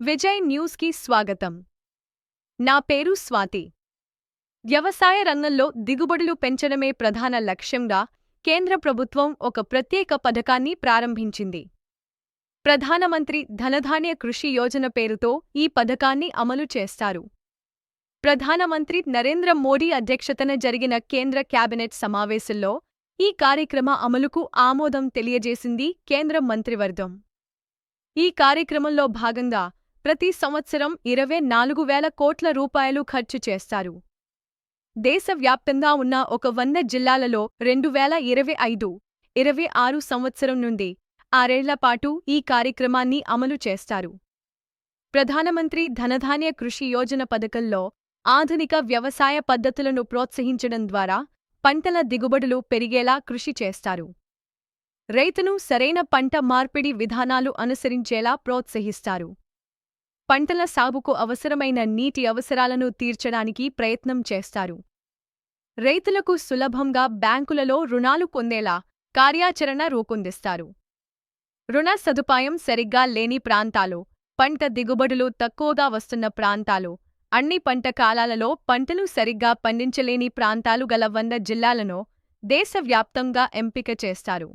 విజయ్ న్యూస్కి స్వాగతం. నా పేరు స్వాతి. వ్యవసాయ రంగంలో దిగుబడులు పెంచడమే ప్రధాన లక్ష్యంగా కేంద్ర ప్రభుత్వం ఒక ప్రత్యేక పథకాన్ని ప్రారంభించింది. ప్రధానమంత్రి ధనధాన్య కృషి యోజన పేరుతో ఈ పథకాన్ని అమలు చేస్తారు. ప్రధానమంత్రి నరేంద్ర మోడీ అధ్యక్షతన జరిగిన కేంద్ర కేబినెట్ సమావేశంలో ఈ కార్యక్రమ అమలుకు ఆమోదం తెలియజేసింది కేంద్ర మంత్రివర్గం. ఈ కార్యక్రమంలో భాగంగా ప్రతి సంవత్సరం ఇరవై నాలుగు వేల కోట్ల రూపాయలు ఖర్చు చేస్తారు. దేశవ్యాప్తంగా ఉన్న ఒక వంద జిల్లాలలో రెండు వేల ఇరవై ఐదు ఇరవై ఆరు సంవత్సరం నుండి ఆరేళ్ళపాటు ఈ కార్యక్రమాన్ని అమలు చేస్తారు. ప్రధానమంత్రి ధనధాన్య కృషి యోజన పథకంలో ఆధునిక వ్యవసాయ పద్ధతులను ప్రోత్సహించడం ద్వారా పంటల దిగుబడులు పెరిగేలా కృషి చేస్తారు. రైతును సరైన పంట మార్పిడి విధానాలు అనుసరించేలా ప్రోత్సహిస్తారు. పంటల సాగుకు అవసరమైన నీటి అవసరాలను తీర్చడానికి ప్రయత్నం చేస్తారు. రైతులకు సులభంగా బ్యాంకులలో రుణాలు పొందేలా కార్యాచరణ రూపొందిస్తారు. రుణ సదుపాయం సరిగ్గా లేని ప్రాంతాలు పంట దిగుబడులు తక్కువగా వస్తున్న ప్రాంతాలు అన్ని పంట కాలాలలో పంటలు సరిగ్గా పండించలేని ప్రాంతాలు గల వంద జిల్లాలను దేశవ్యాప్తంగా ఎంపిక చేస్తారు.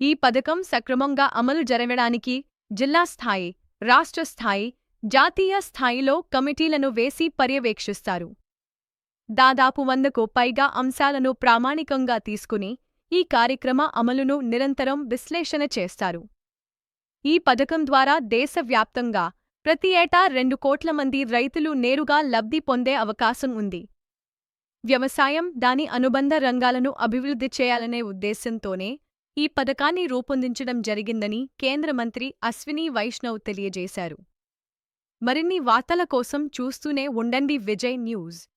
ఈ పథకం సక్రమంగా అమలు జరగడానికి జిల్లా స్థాయి రాష్ట్ర స్థాయి జాతీయ స్థాయిలో కమిటీలను వేసి పర్యవేక్షిస్తారు. దాదాపు వందకు పైగా అంశాలను ప్రామాణికంగా తీసుకుని ఈ కార్యక్రమ అమలును నిరంతరం విశ్లేషణ చేస్తారు. ఈ పథకం ద్వారా దేశవ్యాప్తంగా ప్రతి ఏటా రెండు కోట్ల మంది రైతులు నేరుగా లబ్ధి పొందే అవకాశం ఉంది. వ్యవసాయం దాని అనుబంధ రంగాలను అభివృద్ధి చేయాలనే ఉద్దేశంతోనే ఈ పథకాన్ని రూపొందించడం జరిగిందని కేంద్ర మంత్రి అశ్విని వైష్ణవ్ తెలియజేశారు. మరిన్ని వార్తల కోసం చూస్తూనే ఉండండి విజయ్ న్యూస్.